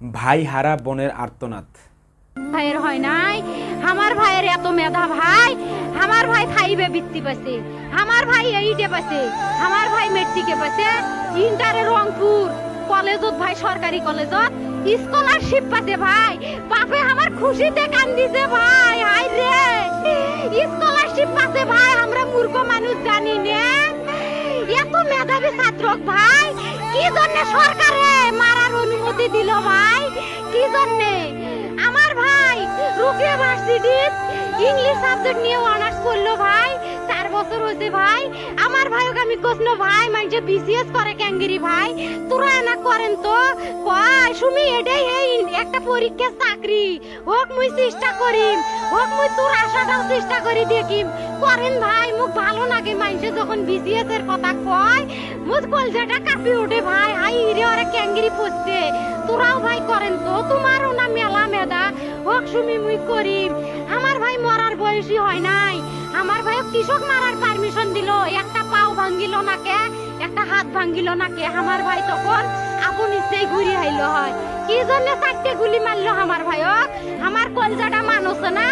ভাই হারা বোনের আর্তনাদ। ভাইয়ের হয় নাই? আমার ভাইয়ের এত মেধা ভাই, আমার ভাই ফাইভে বৃত্তি পাইছে, আমার ভাই এইটে পাইছে, আমার ভাই মেট্রিকে পাইছে, ইন্টারে রংপুর কলেজত ভাই, সরকারি কলেজত স্কলারশিপ পাইছে ভাই। বাপে আমার খুশিতে কান্দিছে ভাই হাই রে। স্কলারশিপ পাইছে ভাই, আমরা মূর্খ মানুষ জানি না। এত মেধাবী ছাত্র ভাই কি জন্য সরকারে মারার অনুমতি দিল ভাই? কি জন্যে? আমার ভাই রুকিয়া ভার্সিটির ইংলিশ সাবজেক্ট নিয়ে অনার্স করল ভাই, চার বছর হয়েছে ভাই। আমার ভাইকে আমি কোসনো ভাই মানে বিসিএস করে ক্যাঙ্গিরি ভাই? তোরা না করেন তো? কয় সুমি, এটাই এই একটা পরীক্ষা চাকরি। হোক মুই চেষ্টা করিম, হোক মুই তোর আশাটাও চেষ্টা করি দেখিম। করেন ভাই, মুখ ভালো লাগে মানুষে যখন বিসিএস এর কথা কয় মুখ কলজাটা কাঁপি ওঠে ভাই। হাই রে ওরা ক্যাঙ্গিরি পড়ছে তোরাও ভাই করেন তো, তোমারও না মেলা মেদা। হোক সুমি, মুই করিম। আমার ভাই মরার বয়সী হয় নাই। আমার ভাই কৃষক মারার পারমিশন দিল, একটা পাও ভাঙ্গিল না একটা হাত ভাঙ্গিল না আমার ভাই তখন আপন ইচ্ছেই ঘুরি আইল হয়। কি জন্য চারটে গুলি মারলো আমার ভাইক আমার কলজাটা মানুষ না।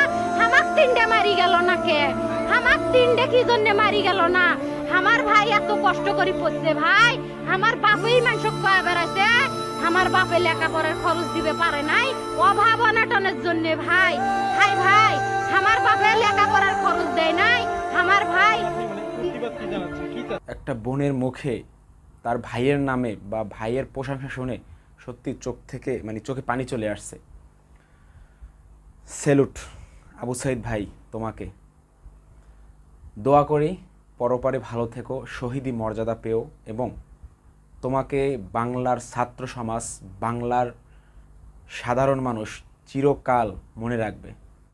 আমাক তিনটে মারি গেল না কে? আমাক তিনটে কি জন্য মারি গেল না? আমার ভাই এত কষ্ট করে পড়ছে ভাই। আমার বাপেই মানুষ কয়া বেড়াইছে। আমার বাপে লেখাপড়ার খরচ দিবে পারে নাই। অভাব অনাটনের জন্য ভাই। ভাই ভাই, আমার বাপে লেখাপড়ার খরচ দেয় নাই। আমার ভাই একটা বোনের মুখে তার ভাইয়ের নামে বা ভাইয়ের প্রশংসা শুনে সত্যি চোখ থেকে মানে চোখে পানি চলে আসছে। সেলুট, আবু সাইদ ভাই তোমাকে। দোয়া করি পরপারে ভালো থেকো, শহীদি মর্যাদা পেও এবং তোমাকে বাংলার ছাত্র সমাজ, বাংলার সাধারণ মানুষ চিরকাল মনে রাখবে।